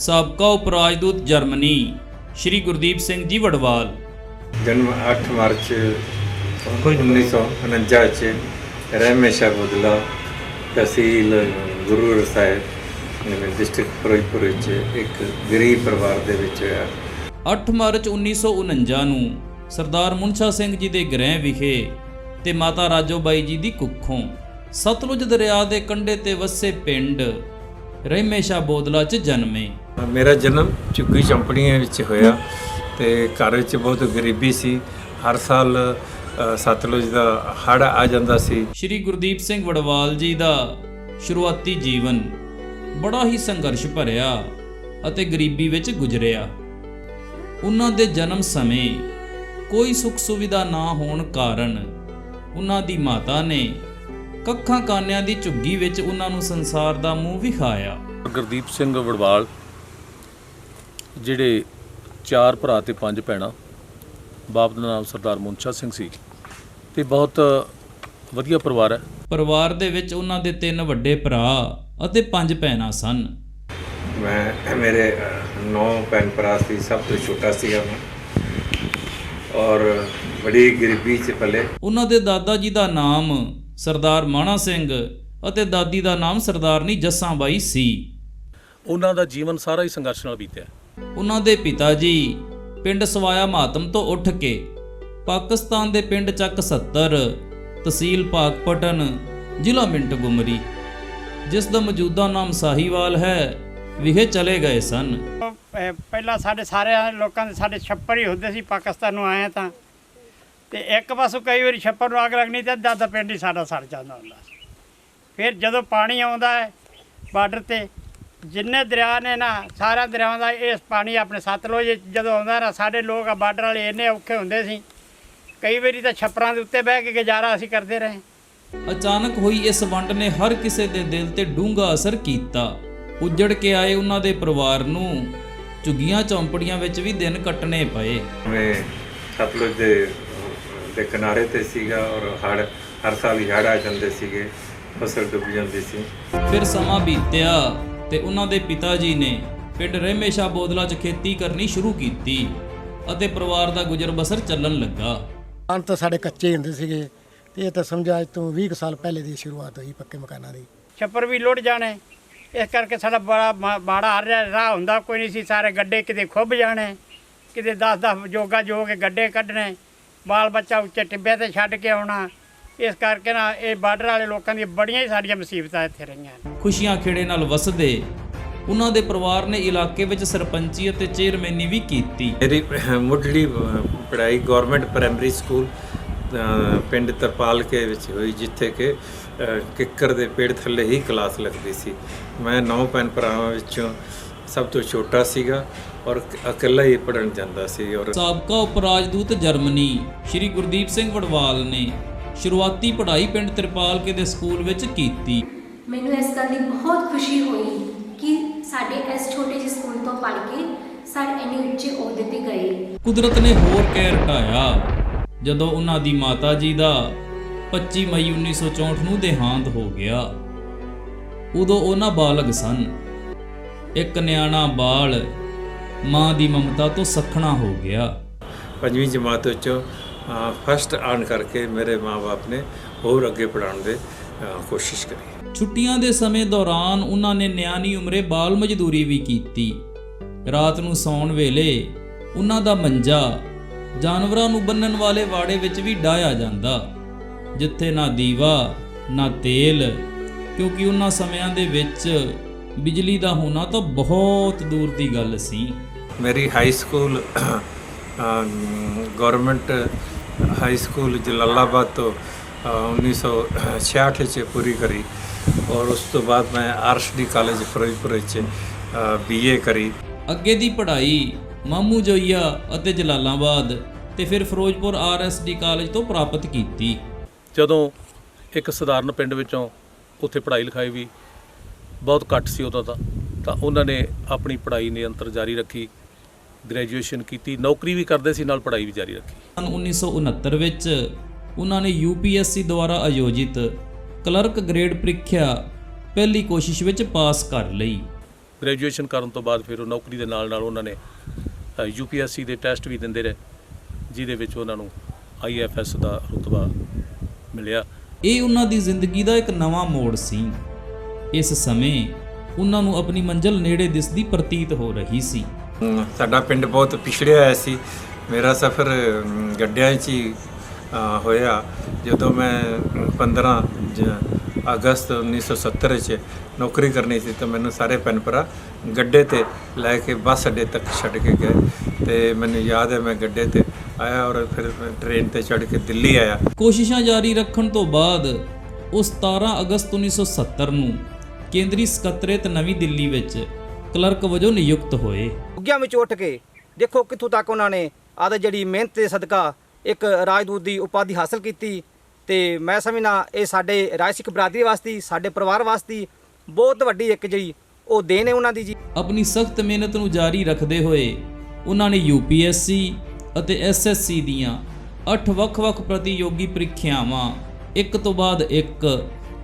ਸਾਬਕਾ ਉਪ ਰਾਜਦੂਤ ਜਰਮਨੀ ਸ਼੍ਰੀ ਗੁਰਦੀਪ ਸਿੰਘ ਜੀ ਵੜਵਾਲ। ਜਨਮ 8 ਮਾਰਚ 1949 ਚ ਰਮੇਸ਼ਾ ਬੁਦਲਾ ਤਹਿਸੀਲ ਗੁਰੂ ਸਾਹਿਬ ਡਿਸਟ੍ਰਿਕਟ ਫਿਰੋਜ਼ਪੁਰ ਵਿੱਚ ਇੱਕ ਗਰੀਬ ਪਰਿਵਾਰ ਦੇ ਵਿੱਚ ਹੋਇਆ। 8 ਮਾਰਚ 1949 ਨੂੰ ਸਰਦਾਰ ਮੁਨਸ਼ਾ ਸਿੰਘ ਜੀ ਦੇ ਗ੍ਰਹਿ ਵਿਖੇ ਤੇ ਮਾਤਾ ਰਾਜੋਬਾਈ ਜੀ ਦੀ ਕੁੱਖੋਂ ਸਤਲੁਜ ਦਰਿਆ ਦੇ ਕੰਢੇ ਤੇ ਵਸੇ ਪਿੰਡ ਰਹਿਮੇਸ਼ਾ ਬੋਦਲਾ 'ਚ ਜਨਮੇ। ਮੇਰਾ ਜਨਮ ਝੁੱਗੀ ਚੰਪੜੀਆਂ ਵਿੱਚ ਹੋਇਆ ਤੇ ਘਰ ਵਿੱਚ ਬਹੁਤ ਗਰੀਬੀ ਸੀ। ਹਰ ਸਾਲ ਸਤਲੁਜ ਦਾ ਹੜ੍ਹ ਆ ਜਾਂਦਾ ਸੀ। ਸ਼੍ਰੀ ਗੁਰਦੀਪ ਸਿੰਘ ਵੜਵਾਲ ਜੀ ਦਾ ਸ਼ੁਰੂਆਤੀ ਜੀਵਨ ਬੜਾ ਹੀ ਸੰਘਰਸ਼ ਭਰਿਆ ਅਤੇ ਗਰੀਬੀ ਵਿੱਚ ਗੁਜ਼ਰਿਆ। ਉਹਨਾਂ ਦੇ ਜਨਮ ਸਮੇਂ ਕੋਈ ਸੁੱਖ ਸੁਵਿਧਾ ਨਾ ਹੋਣ ਕਾਰਨ ਉਹਨਾਂ ਦੀ ਮਾਤਾ ਨੇ ਕੱਖਾਂ ਕਾਨਿਆਂ ਦੀ ਝੁੱਗੀ ਵਿੱਚ ਉਹਨਾਂ ਨੂੰ ਸੰਸਾਰ ਦਾ ਮੂੰਹ ਵਿਖਾਇਆ। ਗੁਰਦੀਪ ਸਿੰਘ ਵੜਵਾਲ ਜਿਹੜੇ ਚਾਰ ਭਰਾ ਤੇ ਪੰਜ ਭੈਣਾਂ ਬਾਪ ਦਾ ਨਾਮ ਸਰਦਾਰ ਮੁੰਸ਼ਾ ਸਿੰਘ ਸੀ ਤੇ ਬਹੁਤ ਵਧੀਆ ਪਰਿਵਾਰ ਹੈ। ਪਰਿਵਾਰ ਦੇ ਵਿੱਚ ਉਹਨਾਂ ਦੇ ਤਿੰਨ ਵੱਡੇ ਭਰਾ ਅਤੇ ਪੰਜ ਭੈਣਾਂ ਸਨ। ਮੈਂ ਮੇਰੇ ਨੌ ਭੈਣ ਭਰਾ ਸੀ ਸਭ ਤੋਂ ਛੋਟਾ ਸੀਗਾ ਮੈਂ। ਔਰ ਬੜੀ ਗਰੀਬੀ ਚ ਪਲੇ। ਉਹਨਾਂ ਦੇ ਦਾਦਾ ਜੀ ਦਾ ਨਾਮ ਸਰਦਾਰ ਮਾਣਾ ਸਿੰਘ ਅਤੇ ਦਾਦੀ ਦਾ ਨਾਮ ਸਰਦਾਰਨੀ ਜੱਸਾਂਬਾਈ ਸੀ। ਉਹਨਾਂ ਦਾ ਜੀਵਨ ਸਾਰਾ ਹੀ ਸੰਘਰਸ਼ ਨਾਲ ਬੀਤਿਆ। ਉਹਨਾਂ ਦੇ ਪਿਤਾ ਜੀ ਪਿੰਡ ਸਵਾਇਆ ਮਾਤਮ ਤੋਂ ਉੱਠ ਕੇ ਪਾਕਿਸਤਾਨ ਦੇ ਪਿੰਡ ਚੱਕ 70 ਤਹਿਸੀਲ ਪਾਕਪਟਨ ਜ਼ਿਲ੍ਹਾ ਮਿੰਟ ਗੁਮਰੀ ਜਿਸ ਦਾ ਮੌਜੂਦਾ ਨਾਮ ਸਾਹੀਵਾਲ ਹੈ ਵਿਖੇ ਚਲੇ ਗਏ ਸਨ। ਅਹ, ਪਹਿਲਾਂ ਸਾਡੇ ਸਾਰਿਆਂ ਲੋਕਾਂ ਦੇ ਸਾਡੇ ਛੱਪਰ ਹੀ ਹੁੰਦੇ ਸੀ ਪਾਕਿਸਤਾਨ ਨੂੰ ਆਏ ਤਾਂ। ਤੇ ਇੱਕ ਪਾਸੋਂ ਕਈ ਵਾਰੀ ਛੱਪਰ ਨੂੰ ਅੱਗ ਲੱਗਣੀ ਤੇ ਦਾਦਾ ਪਿੰਡ ਹੀ ਸਾਡਾ ਸੜ ਜਾਂਦਾ ਹੁੰਦਾ ਸੀ। ਫਿਰ ਜਦੋਂ ਪਾਣੀ ਆਉਂਦਾ ਹੈ ਬਾਰਡਰ ਤੇ ਜਿੰਨੇ ਦਰਿਆ ਨੇ ਨਾ ਸਾਰਾ ਦਰਿਆਵਾਂ ਦਾ ਇਸ ਪਾਣੀ ਆਪਣੇ ਸਤਲੁਜ ਜਦੋਂ ਆਉਂਦਾ ਨਾ ਸਾਡੇ ਲੋਕ ਆ ਬਾਰਡਰ ਵਾਲੇ ਇੰਨੇ ਔਖੇ ਹੁੰਦੇ ਸੀ। ਕਈ ਵਾਰੀ ਤਾਂ ਛੱਪਰਾਂ ਦੇ ਉੱਤੇ ਬਹਿ ਕੇ ਗੁਜ਼ਾਰਾ ਅਸੀਂ ਕਰਦੇ ਰਹੇ। ਅਚਾਨਕ ਹੋਈ ਇਸ ਵੰਡ ਨੇ ਹਰ ਕਿਸੇ ਦੇ ਦਿਲ ਤੇ ਡੂੰਘਾ ਅਸਰ ਕੀਤਾ। ਉੱਜੜ ਕੇ ਆਏ ਉਹਨਾਂ ਦੇ ਪਰਿਵਾਰ ਨੂੰ। ਝੁੱਗੀਆਂ ਚੌਂਪੜੀਆਂ ਵਿੱਚ ਵੀ ਦਿਨ ਕੱਟਣੇ ਪਏ। ਮੈਂ ਸਤਲੁਜ ਦੇ ਦੇ ਕਿਨਾਰੇ ਤੇ ਸੀਗਾ ਔਰ ਹੜ ਹਰ ਸਾਲ ਹੀ ਹੜ੍ਹ ਆ ਜਾਂਦੇ ਸੀਗੇ ਫਸਲ ਡੁੱਬ ਜਾਂਦੀ ਸੀ। ਫਿਰ ਸਮਾਂ ਬੀਤਿਆ। ਤੇ ਉਹਨਾਂ ਦੇ ਪਿਤਾ ਜੀ ਨੇ ਪਿੰਡ ਰਹਿਮੇਸ਼ਾ ਬੋਦਲਾ 'ਚ ਖੇਤੀ ਕਰਨੀ ਸ਼ੁਰੂ ਕੀਤੀ ਅਤੇ ਪਰਿਵਾਰ ਦਾ ਗੁਜ਼ਰ ਬਸਰ ਚੱਲਣ ਲੱਗਾ। ਮਕਾਨ ਤਾਂ ਸਾਡੇ ਕੱਚੇ ਹੁੰਦੇ ਸੀਗੇ ਤੇ ਇਹ ਤਾਂ ਸਮਝਾ ਅੱਜ ਤੋਂ 20 ਕੁ ਸਾਲ ਪਹਿਲੇ ਦੀ ਸ਼ੁਰੂਆਤ ਹੋਈ ਪੱਕੇ ਮਕਾਨਾਂ ਦੀ। ਛੱਪਰ ਵੀ ਲੁੱਟ ਜਾਣੇ। ਇਸ ਕਰਕੇ ਸਾਡਾ ਬੜਾ ਮਾੜਾ ਹਰ ਰਾਹ ਹੁੰਦਾ ਕੋਈ ਨਹੀਂ ਸੀ ਸਾਰੇ ਗੱਡੇ ਕਿਤੇ ਖੁੱਭ ਜਾਣੇ ਕਿਤੇ 10-10 ਜੋਗਾ ਜੋ ਕੇ ਗੱਡੇ ਕੱਢਣੇ ਬਾਲ ਬੱਚਾ ਉੱਚੇ ਟਿੱਬੇ ਤੇ ਛੱਡ ਕੇ ਆਉਣਾ ਇਸ ਕਰਕੇ ਨਾ ਇਹ ਬਾਰਡਰ ਵਾਲੇ ਲੋਕਾਂ ਦੀਆਂ ਬੜੀਆਂ ਹੀ ਸਾਰੀਆਂ ਮੁਸੀਬਤਾਂ ਇੱਥੇ ਰਹੀਆਂ ਨੇ। ਖੁਸ਼ੀਆਂ ਖੇੜੇ ਨਾਲ ਵਸਦੇ ਉਹਨਾਂ ਦੇ ਪਰਿਵਾਰ ਨੇ ਇਲਾਕੇ ਵਿੱਚ ਸਰਪੰਚੀ ਅਤੇ ਚੇਅਰਮੈਨੀ ਵੀ ਕੀਤੀ। ਮੇਰੀ ਮੁੱਢਲੀ ਪੜ੍ਹਾਈ ਗਵਰਨਮੈਂਟ ਪ੍ਰਾਇਮਰੀ ਸਕੂਲ ਪਿੰਡ ਤਰਪਾਲ ਕੇ ਵਿੱਚ ਹੋਈ ਜਿੱਥੇ ਕਿ ਕਿੱਕਰ ਦੇ ਪੇੜ ਥੱਲੇ ਹੀ ਕਲਾਸ ਲੱਗਦੀ ਸੀ। ਮੈਂ ਨੌ ਭੈਣ ਭਰਾਵਾਂ ਵਿੱਚੋਂ ਸਭ ਤੋਂ ਛੋਟਾ ਸੀਗਾ ਔਰ ਇਕ- ਇਕੱਲਾ ਹੀ ਪੜਨ ਜਾਂਦਾ ਸੀ ਔਰ ਸਾਬਕਾ ਉਪ ਰਾਜਦੂਤ ਜਰਮਨੀ ਸ਼੍ਰੀ ਗੁਰਦੀਪ ਸਿੰਘ ਵੜਵਾਲ ਨੇ ਸ਼ੁਰੂਆਤੀ ਪੜ੍ਹਾਈ ਪਿੰਡ ਤਿਰਪਾਲਕੇ ਦੇ ਸਕੂਲ ਵਿੱਚ ਕੀਤੀ। ਮੈਨੂੰ ਇਸ ਗੱਲ ਦੀ ਬਹੁਤ ਖੁਸ਼ੀ ਹੋਈ ਕਿ ਸਾਡੇ ਇਸ ਛੋਟੇ ਜਿਹੇ ਸਕੂਲ ਤੋਂ ਪੜ੍ਹ ਕੇ ਸਰ ਇੰਨੇ ਉੱਚੇ ਅਹੁਦੇ ਤੇ ਗਏ ਕੁਦਰਤ ਨੇ ਹੋਰ ਕਹਿਰ ਢਾਇਆ। ਜਦੋਂ ਉਹਨਾਂ ਦੀ ਮਾਤਾ ਜੀ ਦਾ 25 ਮਈ 1964 ਨੂੰ ਦੇਹਾਂਤ ਹੋ ਗਿਆ ਉਦੋਂ ਉਹਨਾਂ ਬਾਲਗ ਸਨ। ਇੱਕ ਨਿਆਣਾ ਬਾਲ ਮਾਂ ਦੀ ਮਮਤਾ ਤੋਂ ਸਖਣਾ ਹੋ ਗਿਆ। ਪੰਜਵੀਂ ਜਮਾਤ ਵਿੱਚੋਂ ਫਸਟ ਆਨ ਕਰਕੇ ਮੇਰੇ ਮਾਪੇ ਨੇ ਹੋਰ ਅੱਗੇ ਪੜਾਉਣ ਦੇ ਕੋਸ਼ਿਸ਼ ਕਰੀ। ਛੁੱਟੀਆਂ ਦੇ ਸਮੇਂ ਦੌਰਾਨ ਉਹਨਾਂ ਨੇ ਨਿਆਣੀ ਉਮਰੇ ਬਾਲ ਮਜ਼ਦੂਰੀ ਵੀ ਕੀਤੀ। ਰਾਤ ਨੂੰ ਸੌਣ ਵੇਲੇ ਉਹਨਾਂ ਦਾ ਮੰਜਾ ਜਾਨਵਰਾਂ ਨੂੰ ਬੰਨਣ ਵਾਲੇ ਵਾੜੇ ਵਿੱਚ ਵੀ ਡਾਇਆ ਜਾਂਦਾ ਜਿੱਥੇ ਨਾ ਦੀਵਾ ਨਾ ਤੇਲ ਕਿਉਂਕਿ ਉਹਨਾਂ ਸਮਿਆਂ ਦੇ ਵਿੱਚ ਬਿਜਲੀ ਦਾ ਹੋਣਾ ਤਾਂ ਬਹੁਤ ਦੂਰ ਦੀ ਗੱਲ ਸੀ। ਮੇਰੀ high school government high school Jalalabad ਤੋਂ ਅ, 1966 ਚ ਪੂਰੀ ਕਰੀ ਔਰ ਉਸ ਤੋਂ ਬਾਅਦ ਮੈਂ ਆਰਸ਼ਡੀ ਕਾਲਜ ਫਿਰੋਜ਼ਪੁਰ ਵਿੱਚ ਬੀਏ ਕਰੀ ਅੱਗੇ ਦੀ ਪੜ੍ਹਾਈ ਮਾਮੂ ਜੋਈਆ ਅਤੇ ਜਲਾਲਾਬਾਦ ਤੇ ਫਿਰ ਫਿਰੋਜ਼ਪੁਰ ਆਰਐਸਡੀ ਕਾਲਜ ਤੋਂ ਪ੍ਰਾਪਤ ਕੀਤੀ। ਜਦੋਂ ਇੱਕ ਸਧਾਰਨ ਪਿੰਡ ਵਿੱਚੋਂ ਉੱਥੇ ਪੜ੍ਹਾਈ ਲਿਖਾਈ ਵੀ ਬਹੁਤ ਘੱਟ ਸੀ ਉਦੋਂ ਤਾਂ ਤਾਂ ਉਹਨਾਂ ਨੇ ਆਪਣੀ ਪੜ੍ਹਾਈ ਨਿਰੰਤਰ ਜਾਰੀ ਰੱਖੀ। ਗ੍ਰੈਜੂਏਸ਼ਨ ਕੀਤੀ ਨੌਕਰੀ ਵੀ ਕਰਦੇ ਸੀ ਨਾਲ ਪੜ੍ਹਾਈ ਵੀ ਜਾਰੀ ਰੱਖੀ। ਸਨ 1969 ਵਿੱਚ ਉਹਨਾਂ ਨੇ ਯੂਪੀਐਸਸੀ ਦੁਆਰਾ ਆਯੋਜਿਤ ਕਲਰਕ ਗ੍ਰੇਡ ਪ੍ਰੀਖਿਆ ਪਹਿਲੀ ਕੋਸ਼ਿਸ਼ ਵਿੱਚ ਪਾਸ ਕਰ ਲਈ। ਗ੍ਰੈਜੂਏਸ਼ਨ ਕਰਨ ਤੋਂ ਬਾਅਦ ਫਿਰ ਉਹ ਨੌਕਰੀ ਦੇ ਨਾਲ ਨਾਲ ਉਹਨਾਂ ਨੇ ਯੂਪੀਐਸਸੀ ਦੇ ਟੈਸਟ ਵੀ ਦਿੰਦੇ ਰਹੇ ਜਿਹਦੇ ਵਿੱਚ ਉਹਨਾਂ ਨੂੰ ਆਈਐਫਐਸ ਦਾ ਰੁਤਬਾ ਮਿਲਿਆ। ਇਹ ਉਹਨਾਂ ਦੀ ਜ਼ਿੰਦਗੀ ਦਾ ਇੱਕ ਨਵਾਂ ਮੋੜ ਸੀ। ਇਸ ਸਮੇਂ ਉਹਨਾਂ ਨੂੰ ਆਪਣੀ ਮੰਜ਼ਲ ਨੇੜੇ ਦਿਸਦੀ ਪ੍ਰਤੀਤ ਹੋ ਰਹੀ ਸੀ। ਸਾਡਾ ਪਿੰਡ ਬਹੁਤ ਪਿਛੜਿਆ ਹੋਇਆ ਸੀ। ਮੇਰਾ ਸਫ਼ਰ ਗੱਡਿਆਂ 'ਚ ਹੀ ਹੋਇਆ। ਜਦੋਂ ਮੈਂ ਅਮ, 15 ਜ- ਅਗਸਤ 1970 'ਚ ਨੌਕਰੀ ਕਰਨੀ ਸੀ ਤਾਂ ਮੈਨੂੰ ਸਾਰੇ ਭੈਣ ਭਰਾ ਗੱਡੇ ਤੇ ਲੈ ਕੇ ਬੱਸ ਅੱਡੇ ਤੱਕ ਛੱਡ ਕੇ ਗਏ। ਤੇ ਮੈਨੂੰ ਯਾਦ ਹੈ ਮੈਂ ਗੱਡੇ ਤੇ ਆਇਆ ਔਰ ਫਿਰ ਮੈਂ ਟ੍ਰੇਨ ਤੇ ਚੜ੍ਹ ਕੇ ਦਿੱਲੀ ਆਇਆ। ਕੋਸ਼ਿਸ਼ਾਂ ਜਾਰੀ ਰੱਖਣ ਤੋਂ ਬਾਅਦ ਉਹ 17 ਅਗਸਤ 1970 ਨੂੰ ਕੇਂਦਰੀ ਸਕੱਤਰੇਤ ਨਵੀਂ ਦਿੱਲੀ ਵਿੱਚ ਕਲਰਕ ਵਜੋਂ ਨਿਯੁਕਤ ਹੋਏ। ਉੱਗਿਆਂ ਵਿੱਚ ਉੱਠ ਕੇ ਦੇਖੋ ਕਿੱਥੋਂ ਤੱਕ ਉਹਨਾਂ ਨੇ ਆਦ ਜਿਹੜੀ ਮਿਹਨਤ ਦੇ ਸਦਕਾ ਇੱਕ ਰਾਜਦੂਤ ਦੀ ਉਪਾਧੀ ਹਾਸਲ ਕੀਤੀ। ਤੇ ਮੈਂ ਸਮਝਣਾ ਇਹ ਸਾਡੇ ਰਾਜਸਿਕ ਬਰਾਦਰੀ ਵਾਸਤੇ ਸਾਡੇ ਪਰਿਵਾਰ ਵਾਸਤੇ ਬਹੁਤ ਵੱਡੀ ਇੱਕ ਜਿਹੜੀ ਉਹ ਦੇਣ ਹੈ ਉਹਨਾਂ ਦੀ ਜੀ। ਆਪਣੀ ਸਖਤ ਮਿਹਨਤ ਨੂੰ ਜਾਰੀ ਰੱਖਦੇ ਹੋਏ ਉਹਨਾਂ ਨੇ ਯੂਪੀਐਸਸੀ ਅਤੇ ਐਸਐਸਸੀ ਦੀਆਂ 8 ਵੱਖ-ਵੱਖ ਪ੍ਰਤੀਯੋਗੀ ਪ੍ਰੀਖਿਆਵਾਂ ਇੱਕ ਤੋਂ ਬਾਅਦ ਇੱਕ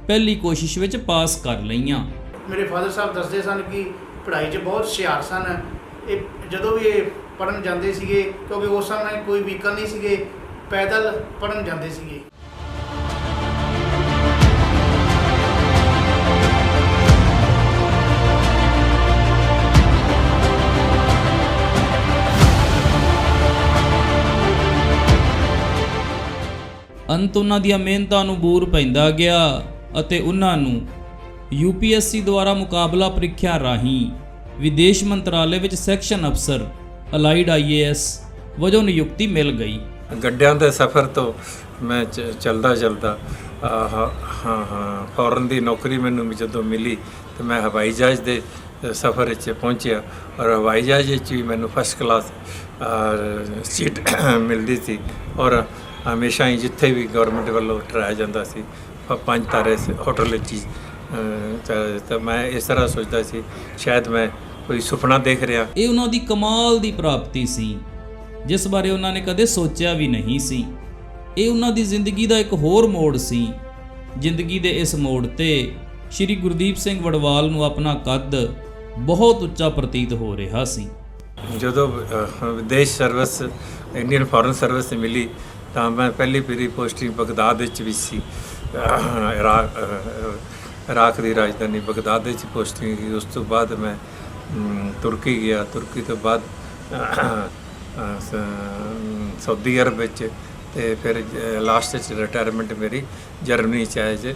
ਪਹਿਲੀ ਕੋਸ਼ਿਸ਼ ਵਿੱਚ ਪਾਸ ਕਰ ਲਈਆਂ। ਮੇਰੇ ਫਾਦਰ ਸਾਹਿਬ ਦੱਸਦੇ ਸਨ ਕਿ ਪੜ੍ਹਾਈ 'ਚ ਬਹੁਤ ਹੁਸ਼ਿਆਰ ਸਨ। ਇਹ ਜਦੋਂ ਵੀ ਇਹ ਪੜਨ ਜਾਂਦੇ ਸੀਗੇ, ਕਿਉਂਕਿ ਉਸ ਸਮੇਂ ਕੋਈ ਵਹੀਕਲ ਨਹੀਂ ਸੀਗੇ, ਪੈਦਲ ਪੜਨ ਜਾਂਦੇ ਸੀਗੇ। ਅੰਤ ਉਹਨਾਂ ਦੀਆਂ ਮਿਹਨਤਾਂ ਨੂੰ ਬੂਰ ਪੈਂਦਾ ਗਿਆ ਅਤੇ ਉਹਨਾਂ ਨੂੰ ਯੂਪੀਐਸਸੀ ਦੁਆਰਾ ਮੁਕਾਬਲਾ ਪ੍ਰੀਖਿਆ ਰਾਹੀਂ ਵਿਦੇਸ਼ ਮੰਤਰਾਲੇ ਵਿੱਚ ਸੈਕਸ਼ਨ ਅਫਸਰ ਅਲਾਈਡ ਆਈਏਐਸ ਵਜੋਂ ਨਿਯੁਕਤੀ ਮਿਲ ਗਈ। ਗੱਡਿਆਂ ਦੇ ਸਫ਼ਰ ਤੋਂ ਮੈਂ ਚ- ਚਲਦਾ ਚੱਲਦਾ ਆਹ, ਹਾਂ ਹਾਂ ਫੌਰਨ ਦੀ ਨੌਕਰੀ ਮੈਨੂੰ ਜਦੋਂ ਮਿਲੀ ਤੇ ਮੈਂ ਹਵਾਈ ਜਹਾਜ਼ ਦੇ ਸਫ਼ਰ ਵਿੱਚ ਪਹੁੰਚਿਆ ਔਰ ਹਵਾਈ ਜਹਾਜ਼ ਵਿੱਚ ਵੀ ਮੈਨੂੰ ਫਸਟ ਕਲਾਸ ਸੀਟ ਮਿਲਦੀ ਸੀ ਔਰ ਹਮੇਸ਼ਾ ਹੀ ਜਿੱਥੇ ਵੀ ਗਵਰਨਮੈਂਟ ਵੱਲੋਂ ਟਰਾਇਆ ਜਾਂਦਾ ਸੀ ਪੰਜ ਤਾਰੇ ਹੋਟਲ ਵਿੱਚ ਹੀ ਤਾਂ- ਤਾਂ ਮੈਂ ਇਸ ਤਰ੍ਹਾਂ ਸੋਚਦਾ ਸੀ ਸ਼ਾਇਦ ਮੈਂ ਕੋਈ ਸੁਪਨਾ ਦੇਖ ਰਿਹਾ। ਇਹ ਉਹਨਾਂ ਦੀ ਕਮਾਲ ਦੀ ਪ੍ਰਾਪਤੀ ਸੀ ਜਿਸ ਬਾਰੇ ਉਹਨਾਂ ਨੇ ਕਦੇ ਸੋਚਿਆ ਵੀ ਨਹੀਂ ਸੀ। ਇਹ ਉਹਨਾਂ ਦੀ ਜ਼ਿੰਦਗੀ ਦਾ ਇੱਕ ਹੋਰ ਮੋੜ ਸੀ। ਜ਼ਿੰਦਗੀ ਦੇ ਇਸ ਮੋੜ ਤੇ ਸ਼੍ਰੀ ਗੁਰਦੀਪ ਸਿੰਘ ਵੜਵਾਲ ਨੂੰ ਆਪਣਾ ਕੱਦ ਬਹੁਤ ਉੱਚਾ ਪ੍ਰਤੀਤ ਹੋ ਰਿਹਾ ਸੀ। ਜਦੋਂ ਵਿਦੇਸ਼ ਸਰਵਿਸ ਇੰਡੀਅਨ ਫੋਰਨ ਸਰਵਿਸ ਮਿਲੀ ਤਾਂ ਮੈਂ ਪਹਿਲੀ ਪੀਰੀ ਪੋਸਟਿੰਗ ਬਗਦਾਦ ਵਿੱਚ ਵੀ ਸੀ। ਇਰਾਕ ਇਰਾਕ ਦੀ ਰਾਜਧਾਨੀ ਬਗਦਾਦ ਵਿੱਚ ਪੋਸਟਿੰਗ ਕੀਤੀ ਉਸ ਤੋਂ ਬਾਅਦ ਮੈਂ ਤੁਰਕੀ ਗਿਆ। ਤੁਰਕੀ ਤੋਂ ਬਾਅਦ ਸਾਊਦੀ ਅਰਬ ਵਿੱਚ ਤੇ ਫਿਰ ਲਾਸਟ ਵਿੱਚ ਰਿਟਾਇਰਮੈਂਟ ਮੇਰੀ ਜਰਮਨੀ ਚ ਆਏ ਜੇ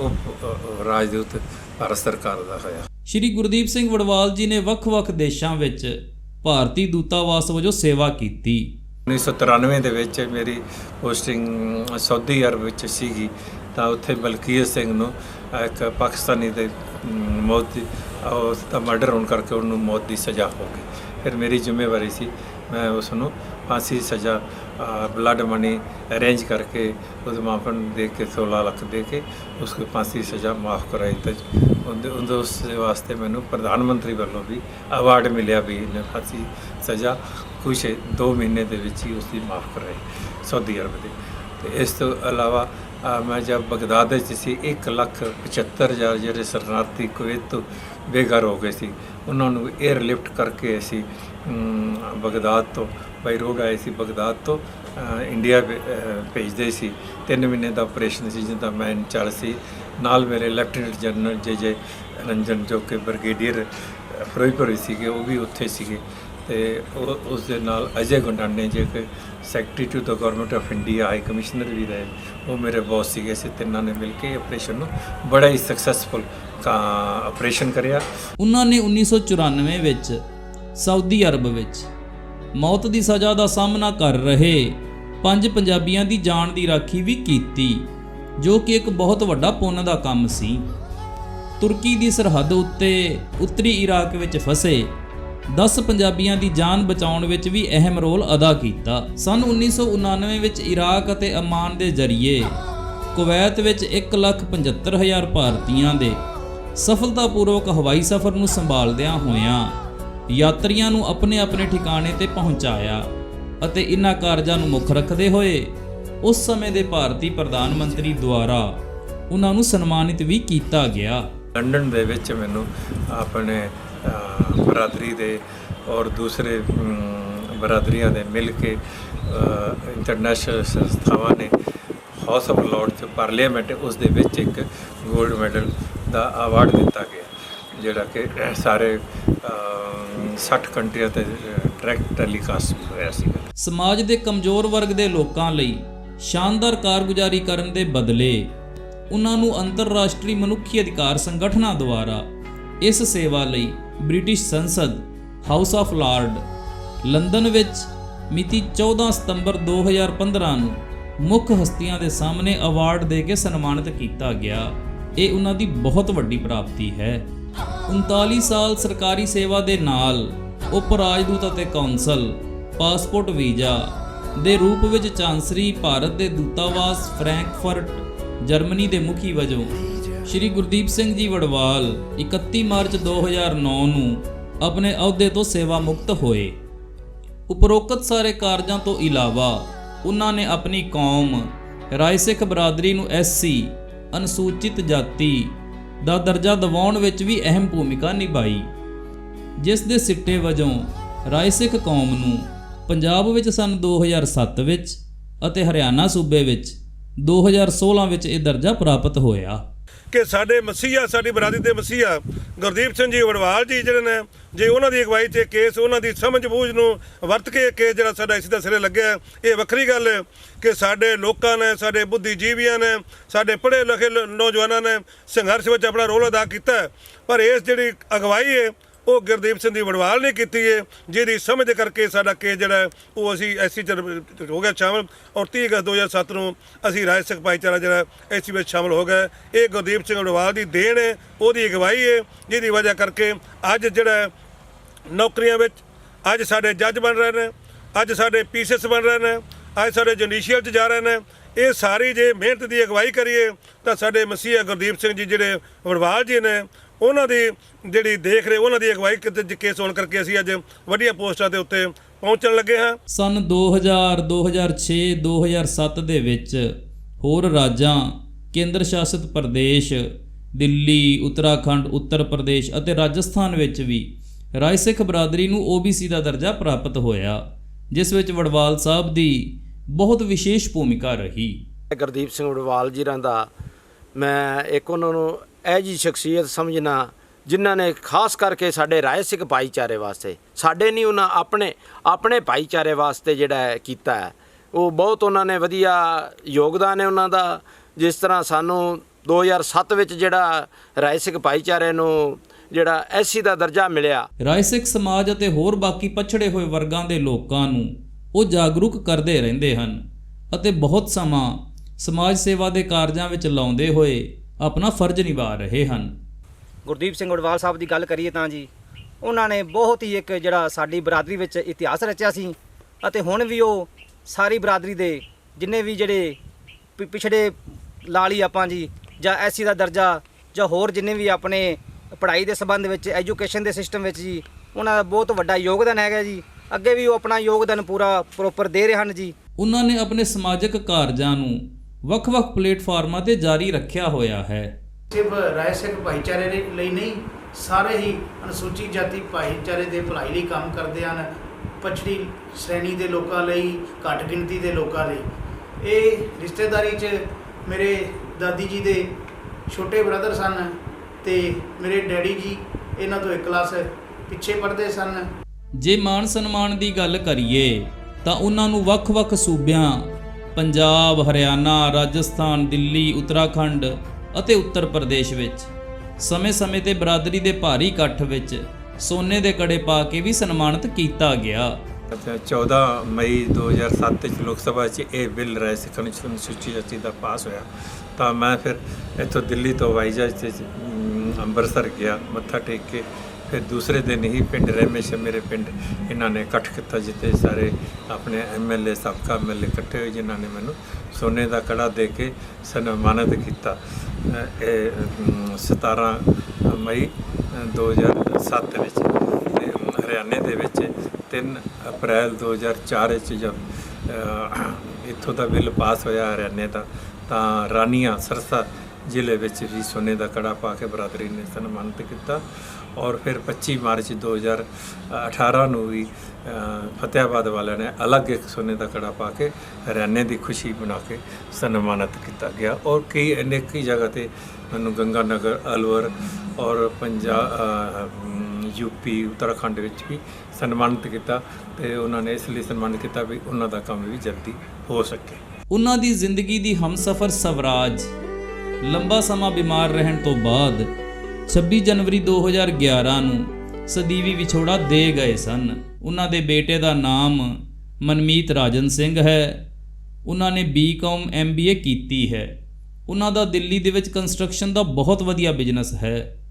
ਉਪ ਅਹ, ਰਾਜਦੂਤ ਭਾਰਤ ਸਰਕਾਰ ਦਾ ਹੋਇਆ। ਸ਼੍ਰੀ ਗੁਰਦੀਪ ਸਿੰਘ ਵੜਵਾਲ ਜੀ ਨੇ ਵੱਖ-ਵੱਖ ਦੇਸ਼ਾਂ ਵਿੱਚ ਭਾਰਤੀ ਦੂਤਾਵਾਸ ਵਜੋਂ ਸੇਵਾ ਕੀਤੀ। 1993 ਦੇ ਵਿੱਚ ਮੇਰੀ ਪੋਸਟਿੰਗ ਸਾਊਦੀ ਅਰਬ ਵਿੱਚ ਸੀਗੀ। ਤਾਂ ਉੱਥੇ ਬਲਕੀਰ ਸਿੰਘ ਨੂੰ ਇੱਕ ਪਾਕਿਸਤਾਨੀ ਦੇ ਮੌਤ ਦੀ ਉਸ ਦਾ ਮਰਡਰ ਹੋਣ ਕਰਕੇ ਉਹਨੂੰ ਮੌਤ ਦੀ ਸਜ਼ਾ ਹੋ ਗਈ। ਫਿਰ ਮੇਰੀ ਜ਼ਿੰਮੇਵਾਰੀ ਸੀ, ਮੈਂ ਉਸ ਨੂੰ ਫਾਂਸੀ ਦੀ ਸਜ਼ਾ ਬਲੱਡ ਮਨੀ ਅਰੇਂਜ ਕਰਕੇ ਉਹਦੇ ਮਾਪਨ ਦੇ ਕੇ 16 ਲੱਖ ਦੇ ਕੇ ਉਸको ਫਾਂਸੀ ਦੀ ਸਜ਼ਾ ਮਾਫ ਕਰਾਈ ਤੇ ਉਹਦੇ ਉਹਦੇ ਉਸ ਵਾਸਤੇ ਮੈਨੂੰ ਪ੍ਰਧਾਨ ਮੰਤਰੀ ਵੱਲੋਂ ਵੀ ਅਵਾਰਡ ਮਿਲਿਆ ਵੀ ਇਹਨੇ ਫਾਂਸੀ ਸਜ਼ਾ ਕੁਛ 2 ਮਹੀਨੇ ਦੇ ਵਿੱਚ ਹੀ ਉਸ ਦੀ ਮਾਫ ਕਰਾਈ, ਸਾਊਦੀ ਅਰਬ ਦੇ। ਤੇ ਇਸ ਤੋਂ ਇਲਾਵਾ ਅ, ਮੈਂ ਜਦ ਬਗਦਾਦ ਵਿੱਚ ਸੀ 1 ਲੱਖ 75 ਹਜ਼ਾਰ ਜਿਹੜੇ ਸ਼ਰਨਾਰਥੀ ਕੁਵੈਤ ਤੋਂ ਬੇਘਰ ਹੋ ਗਏ ਸੀ। ਉਹਨਾਂ ਨੂੰ 에ਅਰ ਲਿਫਟ ਕਰਕੇ ਅਸੀਂ ਬਗਦਾਦ ਤੋਂ ਬਾਈ ਰੋਡ ਆਏ ਸੀ। ਬਗਦਾਦ ਤੋਂ ਇੰਡੀਆ ਭੇਜਦੇ ਸੀ। ਤਿੰਨ ਮਹੀਨੇ ਦਾ ਆਪਰੇਸ਼ਨ ਸੀ ਜਿਹਦਾ ਮੈਂ ਇੰਚਾਰਜ ਸੀ। ਨਾਲ ਮੇਰੇ ਲੈਫਟੀਨੈਂਟ ਜਨਰਲ ਜੇ ਜੇ ਰੰਜਨ ਜੋ ਕਿ ਬ੍ਰਿਗੇਡੀਅਰ ਫਿਰੋਜ਼ਪੁਰ ਸੀਗੇ ਉਹ ਵੀ ਉੱਥੇ ਸੀਗੇ। ਤੇ ਉਹ ਉਸ ਦੇ ਨਾਲ ਅਜੇ ਗੁੰਡਾਨੇ ਜੇ ਕਿ secretary to the government of India high commissioner ਵੀ ਰਹੇ, ਉਹ ਮੇਰੇ ਬੌਸ ਸੀਗੇ ਅਸੀਂ ਤਿੰਨਾਂ ਨੇ ਮਿਲ ਕੇ ਆਪਰੇਸ਼ਨ ਨੂੰ ਬੜਾ ਹੀ ਸਕਸੈਸਫੁਲ ਆਪਰੇਸ਼ਨ ਕਰਿਆ। ਉਹਨਾਂ ਨੇ 1994 ਵਿੱਚ ਸਾਊਦੀ ਅਰਬ ਵਿੱਚ ਮੌਤ ਦੀ ਸਜ਼ਾ ਦਾ ਸਾਹਮਣਾ ਕਰ ਰਹੇ ਪੰਜ ਪੰਜਾਬੀਆਂ ਦੀ ਜਾਨ ਦੀ ਰਾਖੀ ਵੀ ਕੀਤੀ, ਜੋ ਕਿ ਇੱਕ ਬਹੁਤ ਵੱਡਾ ਪੁੰਨ ਦਾ ਕੰਮ ਸੀ। ਤੁਰਕੀ ਦੀ ਸਰਹੱਦ ਉੱਤੇ ਉੱਤਰੀ ਇਰਾਕ ਵਿੱਚ ਫਸੇ 10 ਪੰਜਾਬੀਆਂ ਦੀ ਜਾਨ ਬਚਾਉਣ ਵਿੱਚ ਵੀ ਅਹਿਮ ਰੋਲ ਅਦਾ ਕੀਤਾ। ਸਨ 1999 ਵਿੱਚ ਇਰਾਕ ਅਤੇ ਅਮਾਨ ਦੇ ਜ਼ਰੀਏ ਕੁਵੈਤ ਵਿੱਚ 1,75,000 ਭਾਰਤੀਆਂ ਦੇ ਸਫਲਤਾਪੂਰਵਕ ਹਵਾਈ ਸਫ਼ਰ ਨੂੰ ਸੰਭਾਲਦਿਆਂ ਹੋਇਆਂ ਯਾਤਰੀਆਂ ਨੂੰ ਆਪਣੇ ਆਪਣੇ ਠਿਕਾਣੇ ਤੇ ਪਹੁੰਚਾਇਆ ਅਤੇ ਇਨ੍ਹਾਂ ਕਾਰਜਾਂ ਨੂੰ ਮੁੱਖ ਰੱਖਦੇ ਹੋਏ ਉਸ ਸਮੇਂ ਦੇ ਭਾਰਤੀ ਪ੍ਰਧਾਨ ਮੰਤਰੀ ਦੁਆਰਾ ਉਹਨਾਂ ਨੂੰ ਸਨਮਾਨਿਤ ਵੀ ਕੀਤਾ ਗਿਆ। ਲੰਡਨ ਦੇ ਵਿੱਚ ਮੈਨੂੰ ਆਪਣੇ ਬਰਾਦਰੀ ਦੇ ਔਰ ਦੂਸਰੇ ਅਮ, ਬਰਾਦਰੀਆਂ ਦੇ ਮਿਲ ਕੇ ਇੰਟਰਨੈਸ਼ਨਲ ਸੰਸਥਾਵਾਂ ਨੇ ਹਾਊਸ ਆਫ ਲਾਰਡ ਚ ਪਾਰਲੀਮੈਂਟ ਉਸ ਦੇ ਵਿੱਚ ਇੱਕ 골ਡ ਮੈਡਲ ਦਾ ਅਵਾਰਡ ਦਿੱਤਾ ਗਿਆ ਜਿਹੜਾ ਕਿ ਸਾਰੇ ਅ, 60 ਕੰਟਰੀਆਂ ਤੇ ਡਾਇਰੈਕਟ ਟੈਲੀਕਾਸਟ ਹੋਇਆ ਸੀ ਸਮਾਜ ਦੇ ਕਮਜ਼ੋਰ ਵਰਗ ਦੇ ਲੋਕਾਂ ਲਈ ਸ਼ਾਨਦਾਰ ਕਾਰਗੁਜ਼ਾਰੀ ਕਰਨ ਦੇ ਬਦਲੇ ਉਹਨਾਂ ਨੂੰ ਅੰਤਰਰਾਸ਼ਟਰੀ ਮਨੁੱਖੀ ਅਧਿਕਾਰ ਸੰਗਠਨਾਂ ਦੁਆਰਾ ਇਸ ਸੇਵਾ ਲਈ ਬ੍ਰਿਟਿਸ਼ ਸੰਸਦ, ਹਾਊਸ ਆਫ ਲਾਰਡ, ਲੰਡਨ ਵਿੱਚ ਮਿਤੀ 14 ਸਤੰਬਰ 2015 ਨੂੰ ਮੁੱਖ ਹਸਤੀਆਂ ਦੇ ਸਾਹਮਣੇ ਅਵਾਰਡ ਦੇ ਕੇ ਸਨਮਾਨਿਤ ਕੀਤਾ ਗਿਆ। ਇਹ ਉਹਨਾਂ ਦੀ ਬਹੁਤ ਵੱਡੀ ਪ੍ਰਾਪਤੀ ਹੈ। 39 ਸਾਲ ਸਰਕਾਰੀ ਸੇਵਾ ਦੇ ਨਾਲ ਉਪ ਰਾਜਦੂਤ ਅਤੇ ਕੌਂਸਲ, ਪਾਸਪੋਰਟ ਵੀਜ਼ਾ ਦੇ ਰੂਪ ਵਿੱਚ ਚਾਂਸਰੀ ਭਾਰਤ ਦੇ ਦੂਤਾਵਾਸ ਫਰੈਂਕਫਰਟ, ਜਰਮਨੀ ਦੇ ਮੁਖੀ ਵਜੋਂ ਸ਼੍ਰੀ ਗੁਰਦੀਪ ਸਿੰਘ ਜੀ ਵੜਵਾਲ 31 ਮਾਰਚ 2009 ਨੂੰ ਆਪਣੇ ਅਹੁਦੇ ਤੋਂ ਸੇਵਾ ਮੁਕਤ ਹੋਏ। ਉਪਰੋਕਤ ਸਾਰੇ ਕਾਰਜਾਂ ਤੋਂ ਇਲਾਵਾ ਉਹਨਾਂ ਨੇ ਆਪਣੀ ਕੌਮ, ਰਾਏ ਸਿੱਖ ਬਰਾਦਰੀ ਨੂੰ ਐਸਸੀ ਅਨੁਸੂਚਿਤ ਜਾਤੀ ਦਾ ਦਰਜਾ ਦਿਵਾਉਣ ਵਿੱਚ ਵੀ ਅਹਿਮ ਭੂਮਿਕਾ ਨਿਭਾਈ। ਜਿਸ ਦੇ ਸਿੱਟੇ ਵਜੋਂ ਰਾਏ ਸਿੱਖ ਕੌਮ ਨੂੰ ਪੰਜਾਬ ਵਿੱਚ ਸਨ 2007 ਵਿੱਚ ਅਤੇ ਹਰਿਆਣਾ ਸੂਬੇ ਵਿੱਚ 2016 ਵਿੱਚ ਇਹ ਦਰਜਾ ਪ੍ਰਾਪਤ ਹੋਇਆ। ਕਿ ਸਾਡੇ ਮਸੀਹਾ, ਸਾਡੀ ਬਰਾਦਰੀ ਦੇ ਮਸੀਹਾ ਗੁਰਦੀਪ ਸਿੰਘ ਜੀ ਵੜਵਾਲ ਜੀ ਜਿਹੜੇ ਨੇ, ਜੇ ਉਹਨਾਂ ਦੀ ਅਗਵਾਈ 'ਚ ਕੇਸ, ਉਹਨਾਂ ਦੀ ਸਮਝ ਬੂਝ ਨੂੰ ਵਰਤ ਕੇ ਕੇਸ ਜਿਹੜਾ ਸਾਡਾ ਇਸ ਦਾ ਸਿਰੇ ਲੱਗਿਆ ਇਹ ਵੱਖਰੀ ਗੱਲ ਹੈ ਕਿ ਸਾਡੇ ਲੋਕਾਂ ਨੇ, ਸਾਡੇ ਬੁੱਧੀਜੀਵੀਆਂ ਨੇ, ਸਾਡੇ ਪੜ੍ਹੇ ਲਿਖੇ ਨੌਜਵਾਨਾਂ ਨੇ ਸੰਘਰਸ਼ ਵਿੱਚ ਆਪਣਾ ਰੋਲ ਅਦਾ ਕੀਤਾ ਪਰ ਇਸ ਜਿਹੜੀ ਅਗਵਾਈ ਹੈ ਉਹ ਗੁਰਦੀਪ ਸਿੰਘ ਦੀ ਵੜਵਾਲ ਨੇ ਕੀਤੀ ਹੈ ਜਿਹਦੀ ਸਮਝ ਕਰਕੇ ਸਾਡਾ ਕੇਸ ਜਿਹੜਾ ਉਹ ਅਸੀਂ ਐਸੀ ਚ ਹੋ ਗਿਆ ਸ਼ਾਮਲ। ਔਰ 30 ਅਗਸਤ 2007 ਨੂੰ ਅਸੀਂ ਰਾਜ ਸਿੱਖ ਭਾਈਚਾਰਾ ਜਿਹੜਾ ਐਸੀ ਵਿੱਚ ਸ਼ਾਮਲ ਹੋ ਗਿਆ ਇਹ ਗੁਰਦੀਪ ਸਿੰਘ ਵੜਵਾਲ ਦੀ ਦੇਣ ਹੈ, ਉਹਦੀ ਅਗਵਾਈ ਹੈ, ਜਿਹਦੀ ਵਜ੍ਹਾ ਕਰਕੇ ਅੱਜ ਜਿਹੜਾ ਨੌਕਰੀਆਂ ਵਿੱਚ ਅੱਜ ਸਾਡੇ ਜੱਜ ਬਣ ਰਹੇ ਨੇ, ਅੱਜ ਸਾਡੇ ਪੀਸੀਐਸ ਬਣ ਰਹੇ ਨੇ, ਅੱਜ ਸਾਡੇ ਜੁਡੀਸ਼ੀਅਲ 'ਚ ਜਾ ਰਹੇ ਨੇ। ਇਹ ਸਾਰੀ ਜੇ ਮਿਹਨਤ ਦੀ ਅਗਵਾਈ ਕਰੀਏ, ਤਾਂ ਸਾਡੇ ਮਸੀਹਾ ਗੁਰਦੀਪ ਸਿੰਘ ਜੀ ਜਿਹੜੇ ਵੜਵਾਲ ਜੀ ਨੇ ਉਹਨਾਂ ਦੀ ਜਿਹੜੀ ਦੇਖ ਰਹੇ ਉਹਨਾਂ ਦੀ ਅਗਵਾਈ ਕਿਤੇ ਕੇਸ ਹੋਣ ਕਰਕੇ ਅਸੀਂ ਅੱਜ ਵੱਡੀਆਂ ਪੋਸਟਾਂ ਦੇ ਉੱਤੇ ਪਹੁੰਚਣ ਲੱਗੇ ਹਾਂ। ਸਨ 2000 2006 2007 ਦੇ ਵਿੱਚ ਹੋਰ ਰਾਜਾਂ ਕੇਂਦਰ ਸ਼ਾਸਿਤ ਪ੍ਰਦੇਸ਼ ਦਿੱਲੀ ਉੱਤਰਾਖੰਡ ਉੱਤਰ ਪ੍ਰਦੇਸ਼ ਅਤੇ ਰਾਜਸਥਾਨ ਵਿੱਚ ਵੀ ਰਾਏ ਸਿੱਖ ਬਰਾਦਰੀ ਨੂੰ OBC ਦਾ ਦਰਜਾ ਪ੍ਰਾਪਤ ਹੋਇਆ ਜਿਸ ਵਿੱਚ ਵੜਵਾਲ ਸਾਹਿਬ ਦੀ ਬਹੁਤ ਵਿਸ਼ੇਸ਼ ਭੂਮਿਕਾ ਰਹੀ। ਗੁਰਦੀਪ ਸਿੰਘ ਵੜਵਾਲ ਜੀ ਦਾ ਮੈਂ ਇੱਕ ਉਹਨਾਂ ਨੂੰ ਇਹ ਜੀ ਸ਼ਖਸੀਅਤ ਸਮਝਣਾ, ਜਿਨ੍ਹਾਂ ਨੇ ਖਾਸ ਕਰਕੇ ਸਾਡੇ ਰਾਏ ਸਿੱਖ ਭਾਈਚਾਰੇ ਵਾਸਤੇ, ਸਾਡੇ ਨਹੀਂ, ਉਹਨਾਂ ਆਪਣੇ ਆਪਣੇ ਭਾਈਚਾਰੇ ਵਾਸਤੇ ਜਿਹੜਾ ਕੀਤਾ ਹੈ। ਉਹ ਬਹੁਤ ਉਹਨਾਂ ਨੇ ਵਧੀਆ ਯੋਗਦਾਨ ਹੈ ਉਹਨਾਂ ਦਾ, ਜਿਸ ਤਰ੍ਹਾਂ ਸਾਨੂੰ 2007 ਵਿੱਚ ਜਿਹੜਾ ਰਾਏ ਸਿੱਖ ਭਾਈਚਾਰੇ ਨੂੰ ਜਿਹੜਾ ਐਸੀ ਦਾ ਦਰਜਾ ਮਿਲਿਆ। ਰਾਏ ਸਿੱਖ ਸਮਾਜ ਅਤੇ ਹੋਰ ਬਾਕੀ ਪਛੜੇ ਹੋਏ ਵਰਗਾਂ ਦੇ ਲੋਕਾਂ ਨੂੰ ਉਹ ਜਾਗਰੂਕ ਕਰਦੇ ਰਹਿੰਦੇ ਹਨ ਅਤੇ ਬਹੁਤ ਸਮਾਂ ਸਮਾਜ ਸੇਵਾ ਦੇ ਕਾਰਜਾਂ ਵਿੱਚ ਲਾਉਂਦੇ ਹੋਏ ਆਪਣਾ ਫਰਜ਼ ਨਿਭਾ ਰਹੇ ਹਨ। ਗੁਰਦੀਪ ਸਿੰਘ ਉਡਵਾਲ ਸਾਹਿਬ ਦੀ ਗੱਲ ਕਰੀਏ ਤਾਂ ਜੀ ਉਹਨਾਂ ਨੇ ਬਹੁਤ ਹੀ ਇੱਕ ਜਿਹੜਾ ਸਾਡੀ ਬਰਾਦਰੀ ਵਿੱਚ ਇਤਿਹਾਸ ਰਚਿਆ ਸੀ ਅਤੇ ਹੁਣ ਵੀ ਉਹ ਸਾਰੀ ਬਰਾਦਰੀ ਦੇ ਜਿੰਨੇ ਵੀ ਜਿਹੜੇ ਪਿਛੜੇ ਲਾਲੀ ਆਪਾਂ ਜੀ ਜਾਂ ਐਸੀ ਦਾ ਦਰਜਾ ਜਾਂ ਹੋਰ ਜਿੰਨੇ ਵੀ ਆਪਣੇ ਪੜ੍ਹਾਈ ਦੇ ਸੰਬੰਧ ਵਿੱਚ ਐਜੂਕੇਸ਼ਨ ਦੇ ਸਿਸਟਮ ਵਿੱਚ ਜੀ ਉਹਨਾਂ ਦਾ ਬਹੁਤ ਵੱਡਾ ਯੋਗਦਾਨ ਹੈਗਾ ਜੀ। ਅੱਗੇ ਵੀ ਉਹ ਆਪਣਾ ਯੋਗਦਾਨ ਪੂਰਾ ਪ੍ਰੋਪਰ ਦੇ ਰਹੇ ਹਨ ਜੀ। ਉਹਨਾਂ ਨੇ ਆਪਣੇ ਸਮਾਜਿਕ ਕਾਰਜਾਂ ਨੂੰ ਵੱਖ-ਵੱਖ ਪਲੇਟਫਾਰਮਾਂ ਤੇ ਜਾਰੀ ਰੱਖਿਆ ਹੋਇਆ ਹੈ। ਸਿਰਫ ਰਾਏ ਸਿੱਖ ਭਾਈਚਾਰੇ ਦੇ ਲਈ ਨਹੀਂ ਸਾਰੇ ਹੀ ਅਨੁਸੂਚਿਤ ਜਾਤੀ ਭਾਈਚਾਰੇ ਦੇ ਭਲਾਈ ਲਈ ਕੰਮ ਕਰਦੇ ਹਨ। ਪਛੜੀ ਸ਼੍ਰੇਣੀ ਦੇ ਲੋਕਾਂ ਲਈ ਘੱਟ ਗਿਣਤੀ ਦੇ ਲੋਕਾਂ ਲਈ। ਇਹ ਰਿਸ਼ਤੇਦਾਰੀ 'ਚ ਮੇਰੇ ਦਾਦੀ ਜੀ ਦੇ ਛੋਟੇ ਬ੍ਰਦਰ ਸਨ ਤੇ ਮੇਰੇ ਡੈਡੀ ਜੀ ਇਹਨਾਂ ਤੋਂ ਇੱਕ ਕਲਾਸ ਪਿੱਛੇ ਪੜ੍ਹਦੇ ਸਨ। ਜੇ ਮਾਣ ਸਨਮਾਨ ਦੀ ਗੱਲ ਕਰੀਏ ਤਾਂ ਉਹਨਾਂ ਨੂੰ ਵੱਖ-ਵੱਖ ਸੂਬਿਆਂ ਪੰਜਾਬ, ਹਰਿਆਣਾ, ਰਾਜਸਥਾਨ, ਦਿੱਲੀ, ਉੱਤਰਾਖੰਡ ਅਤੇ ਉੱਤਰ ਪ੍ਰਦੇਸ਼ ਵਿੱਚ। ਸਮੇਂ-ਸਮੇਂ ਤੇ ਬਰਾਦਰੀ ਦੇ ਭਾਰੀ ਇਕੱਠ ਵਿੱਚ ਸੋਨੇ ਦੇ ਕੜੇ ਪਾ ਕੇ ਵੀ ਸਨਮਾਨਿਤ ਕੀਤਾ ਗਿਆ। ਅਤੇ 14 ਮਈ 2007 ਵਿੱਚ ਲੋਕ ਸਭਾ 'ਚ ਇਹ ਬਿੱਲ ਰਾਏ ਸਿੱਖਾਂ ਨੂੰ ਸੂਚੀ ਜਾਤੀ ਦਾ ਪਾਸ ਹੋਇਆ। ਤਾਂ ਮੈਂ ਫਿਰ ਇੱਥੋਂ ਦਿੱਲੀ ਤੋਂ ਵਾਈਜਾ ਤੇ ਅਮ, ਅੰਮ੍ਰਿਤਸਰ ਗਿਆ ਮੱਥਾ ਟੇਕ ਕੇ ਫਿਰ ਦੂਸਰੇ ਦਿਨ ਹੀ ਪਿੰਡ ਰਹਿਮੇਸ਼ ਮੇਰੇ ਪਿੰਡ ਇਹਨਾਂ ਨੇ ਇਕੱਠ ਕੀਤਾ ਜਿੱਤੇ ਸਾਰੇ ਆਪਣੇ ਐਮਐਲਏ ਸਾਬਕਾ ਐਮਐਲਏ ਇਕੱਠੇ ਹੋਏ ਜਿਨ੍ਹਾਂ ਨੇ ਮੈਨੂੰ ਸੋਨੇ ਦਾ ਕੜਾ ਦੇ ਕੇ ਸਨਮਾਨਿਤ ਕੀਤਾ। ਅ, ਇਹ ਅਮ, 17 ਮਈ 2007 ਵਿੱਚ ਤੇ ਹਰਿਆਣੇ ਦੇ ਵਿੱਚ 3 ਅਪ੍ਰੈਲ 2004 ਵਿੱਚ ਜਦ ਅਹ, ਇੱਥੋਂ ਦਾ ਬਿੱਲ ਪਾਸ ਹੋਇਆ ਹਰਿਆਣੇ ਦਾ ਤਾਂ ਰਾਨੀਆਂ ਸਰਸਾ ਜ਼ਿਲ੍ਹੇ ਵਿੱਚ ਵੀ ਸੋਨੇ ਦਾ ਕੜਾ ਪਾ ਕੇ ਬਰਾਦਰੀ ਨੇ ਸਨਮਾਨਿਤ ਕੀਤਾ। ਔਰ ਫਿਰ 25 ਮਾਰਚ 2018 ਨੂੰ ਵੀ ਅ, ਫਤਿਆਬਾਦ ਵਾਲਿਆਂ ਨੇ ਅਲੱਗ ਇੱਕ ਸੋਨੇ ਦਾ ਕੜਾ ਪਾ ਕੇ ਹਰਿਆਣੇ ਦੀ ਖੁਸ਼ੀ ਬਣਾ ਕੇ ਸਨਮਾਨਿਤ ਕੀਤਾ ਗਿਆ। ਔਰ ਕਈ ਅਨੇਕ ਹੀ ਜਗ੍ਹਾ ਤੇ ਮੈਨੂੰ ਗੰਗਾ ਨਗਰ ਅਲਵਰ ਔਰ ਪੰਜਾਬ ਯੂਪੀ ਉੱਤਰਾਖੰਡ ਵਿੱਚ ਵੀ ਸਨਮਾਨਿਤ ਕੀਤਾ ਤੇ ਉਹਨਾਂ ਨੇ ਇਸ ਲਈ ਸਨਮਾਨਿਤ ਕੀਤਾ ਵੀ ਉਹਨਾਂ ਦਾ ਕੰਮ ਵੀ ਜਲਦੀ ਹੋ ਸਕੇ। ਉਹਨਾਂ ਦੀ ਜ਼ਿੰਦਗੀ ਦੀ ਹਮਸਫਰ ਸਵਰਾਜ ਲੰਬਾ ਸਮਾਂ ਬਿਮਾਰ ਰਹਿਣ ਤੋਂ ਬਾਅਦ 26 ਜਨਵਰੀ 2011 ਨੂੰ ਸਦੀਵੀ ਵਿਛੋੜਾ ਦੇ ਗਏ ਸਨ। ਉਹਨਾਂ ਦੇ ਬੇਟੇ ਦਾ ਨਾਮ ਮਨਮੀਤ ਰਾਜਨ ਸਿੰਘ ਹੈ। ਉਹਨਾਂ ਨੇ ਬੀਕਾਮ ਐਮਬੀਏ ਕੀਤੀ ਹੈ। ਉਹਨਾਂ ਦਾ ਦਿੱਲੀ ਦੇ ਵਿੱਚ ਕੰਸਟਰਕਸ਼ਨ ਦਾ ਬਹੁਤ ਵਧੀਆ ਬਿਜ਼ਨਸ ਹੈ।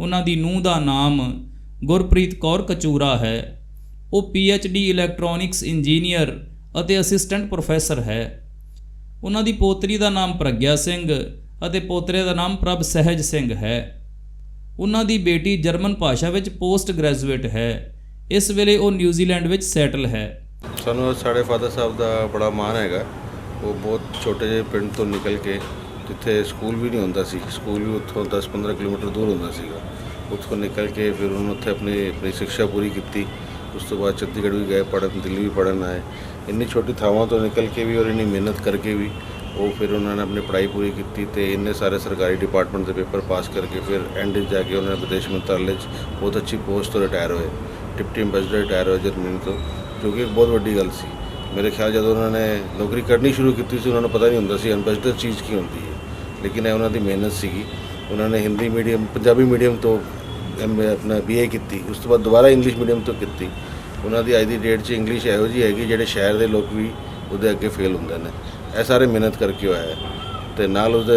ਉਹਨਾਂ ਦੀ ਨੂੰਹ ਦਾ ਨਾਮ ਗੁਰਪ੍ਰੀਤ ਕੌਰ ਕਚੂਰਾ ਹੈ। ਉਹ ਡੀ ਇਲੈਕਟ੍ਰੋਨਿਕਸ ਇੰਜੀਨੀਅਰ ਅਤੇ ਅਸਿਸਟੈਂਟ ਪ੍ਰੋਫੈਸਰ ਹੈ। ਉਹਨਾਂ ਦੀ ਪੋਤਰੀ ਦਾ ਨਾਮ ਪ੍ਰਗਿਆ ਸਿੰਘ ਅਤੇ ਪੋਤਰੇ ਦਾ ਨਾਮ ਪ੍ਰਭ ਸਹਿਜ ਸਿੰਘ ਹੈ। ਉਹਨਾਂ ਦੀ ਬੇਟੀ ਜਰਮਨ ਭਾਸ਼ਾ ਵਿੱਚ ਪੋਸਟ ਗ੍ਰੈਜੂਏਟ ਹੈ। ਇਸ ਵੇਲੇ ਉਹ ਨਿਊਜ਼ੀਲੈਂਡ ਵਿੱਚ ਸੈਟਲ ਹੈ। ਸਾਨੂੰ ਸਾਡੇ ਫਾਦਰ ਸਾਹਿਬ ਦਾ ਬੜਾ ਮਾਣ ਹੈਗਾ। ਉਹ ਬਹੁਤ ਛੋਟੇ ਜਿਹੇ ਪਿੰਡ ਤੋਂ ਨਿਕਲ ਕੇ ਜਿੱਥੇ ਸਕੂਲ ਵੀ ਨਹੀਂ ਹੁੰਦਾ ਸੀ। ਸਕੂਲ ਵੀ ਉੱਥੋਂ 10-15 ਕਿਲੋਮੀਟਰ ਦੂਰ ਹੁੰਦਾ ਸੀਗਾ। ਉੱਥੋਂ ਨਿਕਲ ਕੇ ਫਿਰ ਉਹਨਾਂ ਉੱਥੇ ਆਪਣੀ ਆਪਣੀ ਸਿੱਖਿਆ ਪੂਰੀ ਕੀਤੀ। ਉਸ ਤੋਂ ਬਾਅਦ ਚੰਡੀਗੜ੍ਹ ਵੀ ਗਏ, ਪੜ੍ਹਨ, ਦਿੱਲੀ ਵੀ ਪੜ੍ਹਨ ਆਏ। ਇੰਨੀ ਛੋਟੀ ਥਾਵਾਂ ਤੋਂ ਨਿਕਲ ਕੇ ਵੀ ਔਰ ਇੰਨੀ ਮਿਹਨਤ ਕਰਕੇ ਵੀ ਉਹ ਫਿਰ ਉਹਨਾਂ ਨੇ ਆਪਣੀ ਪੜ੍ਹਾਈ ਪੂਰੀ ਕੀਤੀ ਤੇ ਇੰਨੇ ਸਾਰੇ ਸਰਕਾਰੀ ਡਿਪਾਰਟਮੈਂਟ ਦੇ ਪੇਪਰ ਪਾਸ ਕਰਕੇ ਫਿਰ ਐਂਡ 'ਚ ਜਾ ਕੇ ਉਹਨਾਂ ਨੇ ਵਿਦੇਸ਼ ਮੰਤਰਾਲੇ 'ਚ ਬਹੁਤ ਅੱਛੀ ਪੋਸਟ ਤੋਂ ਰਿਟਾਇਰ ਹੋਏ, ਡਿਪਟੀ ਐਂਬੈਸਡਰ ਰਿਟਾਇਰ ਹੋਏ ਜਰਮਨੀ ਤੋਂ, ਜੋ ਕਿ ਇੱਕ ਬਹੁਤ ਵੱਡੀ ਗੱਲ ਸੀ। ਮੇਰੇ ਖਿਆਲ ਜਦੋਂ ਉਹਨਾਂ ਨੇ ਨੌਕਰੀ ਕਰਨੀ ਸ਼ੁਰੂ ਕੀਤੀ ਸੀ, ਉਹਨਾਂ ਨੂੰ ਪਤਾ ਨਹੀਂ ਹੁੰਦਾ ਸੀ ਐਂਬੈਸਡਰ ਚੀਜ਼ ਕੀ ਹੁੰਦੀ ਹੈ। ਲੇਕਿਨ ਇਹ ਉਹਨਾਂ ਦੀ ਮਿਹਨਤ ਸੀਗੀ। ਉਹਨਾਂ ਨੇ ਹਿੰਦੀ ਮੀਡੀਅਮ ਪੰਜਾਬੀ ਮੀਡੀਅਮ ਤੋਂ ਐਮ ਆਪਣਾ ਬੀਏ ਕੀਤੀ, ਉਸ ਤੋਂ ਬਾਅਦ ਦੁਬਾਰਾ ਇੰਗਲਿਸ਼ ਮੀਡੀਅਮ ਤੋਂ ਕੀਤੀ। ਉਹਨਾਂ ਦੀ ਅੱਜ ਦੀ ਡੇਟ 'ਚ ਇੰਗਲਿਸ਼ ਇਹੋ ਜਿਹੀ ਹੈਗੀ, ਜਿਹੜੇ ਸ਼ਹਿਰ ਦੇ ਲੋਕ ਵੀ ਉਹਦੇ ਅੱਗੇ ਫੇਲ ਹੁੰਦੇ ਨੇ। ਇਹ ਸਾਰੇ ਮਿਹਨਤ ਕਰਕੇ ਹੋਇਆ ਹੈ ਤੇ ਨਾਲ ਉਹਦੇ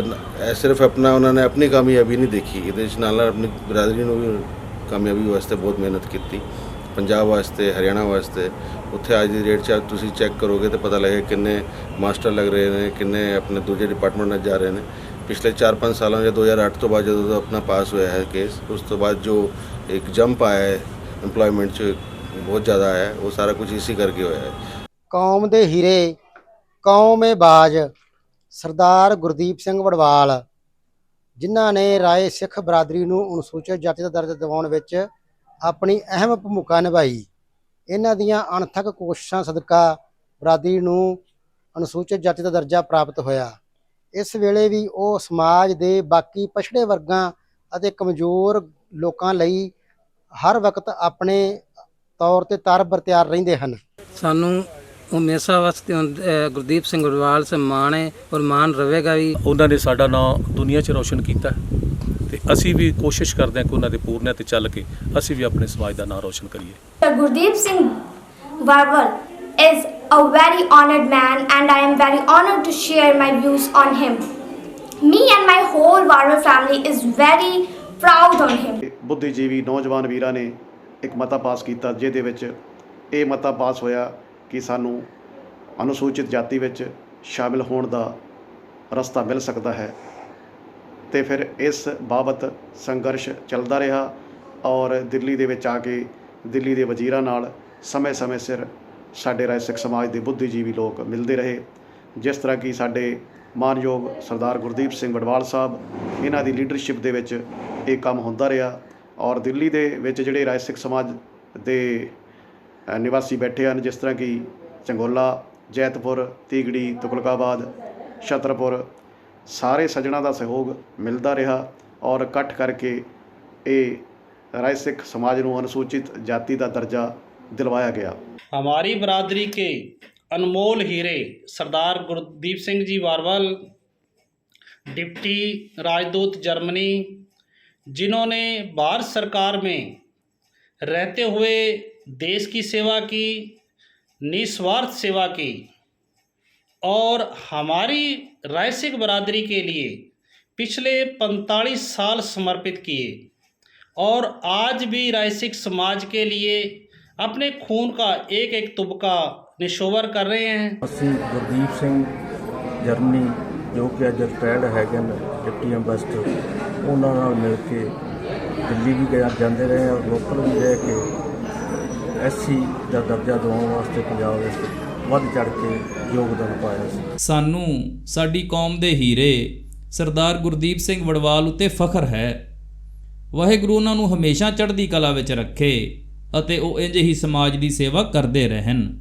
ਇਹ ਸਿਰਫ ਆਪਣਾ ਉਹਨਾਂ ਨੇ ਆਪਣੀ ਕਾਮਯਾਬੀ ਨਹੀਂ ਦੇਖੀ, ਇਹਦੇ ਵਿੱਚ ਨਾਲ ਨਾਲ ਆਪਣੀ ਬਰਾਦਰੀ ਨੂੰ ਵੀ ਕਾਮਯਾਬੀ ਵਾਸਤੇ ਬਹੁਤ ਮਿਹਨਤ ਕੀਤੀ। ਪੰਜਾਬ ਵਾਸਤੇ, ਹਰਿਆਣਾ ਵਾਸਤੇ, ਉੱਥੇ ਅੱਜ ਦੀ ਡੇਟ 'ਚ ਤੁਸੀਂ ਚੈੱਕ ਕਰੋਗੇ ਤਾਂ ਪਤਾ ਲੱਗੇਗਾ ਕਿੰਨੇ ਮਾਸਟਰ ਲੱਗ ਰਹੇ ਨੇ, ਕਿੰਨੇ ਆਪਣੇ ਦੂਜੇ ਡਿਪਾਰਟਮੈਂਟ ਨਾਲ ਜਾ ਰਹੇ ਨੇ। ਪਿਛਲੇ 4-5 ਸਾਲਾਂ ਜਾਂ 2008 ਤੋਂ ਬਾਅਦ ਜਦੋਂ ਆਪਣਾ ਪਾਸ ਹੋਇਆ ਹੈ ਕੇਸ ਉਸ ਤੋਂ ਬਾਅਦ ਜੋ ਇੱਕ ਜੰਪ ਆਇਆ ਹੈ, EMPLOYMENT 'ਚ ਬਹੁਤ ਜ਼ਿਆਦਾ ਆਇਆ ਉਹ ਸਾਰਾ ਕੁਝ ਇਸੇ ਕਰਕੇ ਹੋਇਆ ਹੈ। ਕੌਮ ਦੇ ਹੀਰੇ ਕੌਮ ਬਾਜ, ਸਰਦਾਰ ਗੁਰਦੀਪ ਸਿੰਘ ਵੜਵਾਲ, ਜਿਨ੍ਹਾਂ ਨੇ ਰਾਏ ਸਿੱਖ ਬਰਾਦਰੀ ਨੂੰ ਅਨੁਸੂਚਿਤ ਜਾਤੀ ਦਾ ਦਰਜਾ ਦਿਵਾਉਣ ਵਿੱਚ ਆਪਣੀ ਅਹਿਮ ਭੂਮਿਕਾ ਨਿਭਾਈ। ਇਹਨਾਂ ਦੀਆਂ ਅਣਥੱਕ ਕੋਸ਼ਿਸ਼ਾਂ ਸਦਕਾ ਬਰਾਦਰੀ ਨੂੰ ਅਨੁਸੂਚਿਤ ਜਾਤੀ ਦਾ ਦਰਜਾ ਪ੍ਰਾਪਤ ਹੋਇਆ। ਇਸ ਵੇਲੇ ਵੀ ਉਹ ਸਮਾਜ ਦੇ ਬਾਕੀ ਪਛੜੇ ਵਰਗਾਂ ਅਤੇ ਕਮਜ਼ੋਰ ਲੋਕਾਂ ਲਈ ਹਰ ਵਕਤ ਆਪਣੇ ਤੌਰ ਤੇ ਤਰ ਬਰਤਿਆਰ ਰਹਿੰਦੇ ਹਨ। ਸਾਨੂੰ ਹਮੇਸ਼ਾ ਵਾਸਤੇ ਗੁਰਦੀਪ ਸਿੰਘ ਗੁਰਵਾਲ ਸੇ ਮਾਣ ਹੈ ਔਰ ਮਾਣ ਰਹੇਗਾ ਵੀ ਉਹਨਾਂ ਨੇ ਸਾਡਾ ਨਾਮ ਦੁਨੀਆ 'ਚ ਰੌਸ਼ਨ ਕੀਤਾ ਹੈ ਤੇ ਅਸੀਂ ਵੀ ਕੋਸ਼ਿਸ਼ ਕਰਦੇ ਹਾਂ ਕਿ ਉਹਨਾਂ ਦੇ ਪੂਰਨਿਆਂ ਤੇ ਚੱਲ ਕੇ ਅਸੀਂ ਵੀ ਆਪਣੇ ਸਮਾਜ ਦਾ ਨਾਮ ਰੌਸ਼ਨ ਕਰੀਏ Sir Gurdeep Singh Warwal is a very honored man and I am very honored to share my views on him. Me and my whole Warwal family is very proud on him. ਬੁੱਧੀਜੀਵੀ ਨੌਜਵਾਨ ਵੀਰਾਂ ਨੇ ਇੱਕ ਮਤਾ ਪਾਸ ਕੀਤਾ ਜਿਹਦੇ ਵਿੱਚ ਇਹ ਮਤਾ ਪਾਸ ਹੋਇਆ ਕਿ ਸਾਨੂੰ ਅਨੁਸੂਚਿਤ ਜਾਤੀ ਵਿੱਚ ਸ਼ਾਮਿਲ ਹੋਣ ਦਾ ਰਸਤਾ ਮਿਲ ਸਕਦਾ ਹੈ। ਤੇ ਫਿਰ ਇਸ ਬਾਬਤ ਸੰਘਰਸ਼ ਚੱਲਦਾ ਰਿਹਾ ਔਰ ਦਿੱਲੀ ਦੇ ਵਿੱਚ ਆ ਕੇ ਦਿੱਲੀ ਦੇ ਵਜ਼ੀਰਾਂ ਨਾਲ ਸਮੇਂ-ਸਮੇਂ ਸਿਰ ਸਾਡੇ ਰਾਏ ਸਿੱਖ ਸਮਾਜ ਦੇ ਬੁੱਧੀਜੀਵੀ ਲੋਕ ਮਿਲਦੇ ਰਹੇ, ਜਿਸ ਤਰ੍ਹਾਂ ਕਿ ਸਾਡੇ ਮਾਨਯੋਗ ਸਰਦਾਰ ਗੁਰਦੀਪ ਸਿੰਘ ਵਡਵਾਲ ਸਾਹਿਬ, ਇਹਨਾਂ ਦੀ ਲੀਡਰਸ਼ਿਪ ਦੇ ਵਿੱਚ ਇਹ ਕੰਮ ਹੁੰਦਾ ਰਿਹਾ ਔਰ ਦਿੱਲੀ ਦੇ ਵਿੱਚ ਜਿਹੜੇ ਰਾਏ ਸਿੱਖ ਸਮਾਜ ਦੇ ਨਿਵਾਸੀ ਬੈਠੇ ਹਨ ਜਿਸ ਤਰ੍ਹਾਂ ਕਿ ਚੰਗੋਲਾ ਜੈਤਪੁਰ ਤੀਗੜੀ ਤੁਗਲਕਾਬਾਦ ਛਤਰਪੁਰ ਸਾਰੇ ਸੱਜਣਾ ਦਾ ਸਹਿਯੋਗ ਮਿਲਦਾ ਰਿਹਾ ਔਰ ਇਕੱਠ ਕਰਕੇ ਇਹ ਰਾਏ ਸਿੱਖ ਸਮਾਜ ਨੂੰ ਅਨੁਸੂਚਿਤ ਜਾਤੀ ਦਾ ਦਰਜਾ ਦਿਲਵਾਇਆ ਗਿਆ हमारी बरादरी के अनमोल हीरे सरदार गुरदीप सिंह जी वारवाल डिप्टी राजदूत जर्मनी जिन्होंने भारत सरकार में रहते हुए देश की सेवा की निस्वार्थ सेवा की और हमारी रायसिक बरादरी के लिए पिछले 45 साल समर्पित किए और आज भी रायसिक समाज के लिए अपने खून का एक एक तुबका निशोवर कर रहे हैं ਅਸੀਂ ਗੁਰਦੀਪ ਸਿੰਘ ਜਰਮਨੀ ਜੋ ਕਿ ਅੱਜ ਰਿਟਾਇਰਡ ਹੈਗੇ ਨੇ ਡਿਪਟੀ ਐਂਬੈਸਡਰ ਉਹਨਾਂ ਨਾਲ ਮਿਲ ਕੇ ਦਿੱਲੀ ਵੀ ਗਏ ਜਾਂਦੇ ਰਹੇ ਔਰ ਲੋਕਲ ਵੀ ਰਹਿ ਕੇ ਐਸਸੀ ਦਾ ਦਰਜਾ ਦਿਵਾਉਣ ਵਾਸਤੇ ਪੰਜਾਬ ਵਿੱਚ ਵੱਧ ਚੜ ਕੇ ਯੋਗਦਾਨ ਪਾਇਆ ਸੀ। ਸਾਨੂੰ ਸਾਡੀ ਕੌਮ ਦੇ ਹੀਰੇ ਸਰਦਾਰ ਗੁਰਦੀਪ ਸਿੰਘ ਵੜਵਾਲ ਉੱਤੇ ਫਖਰ ਹੈ। ਵਾਹਿਗੁਰੂ ਉਹਨਾਂ ਨੂੰ ਹਮੇਸ਼ਾ ਚੜ੍ਹਦੀ ਕਲਾ ਵਿੱਚ ਰੱਖੇ ਅਤੇ ਉਹ ਇੰਜ ਹੀ ਸਮਾਜ ਦੀ ਸੇਵਾ ਕਰਦੇ ਰਹਿਣ।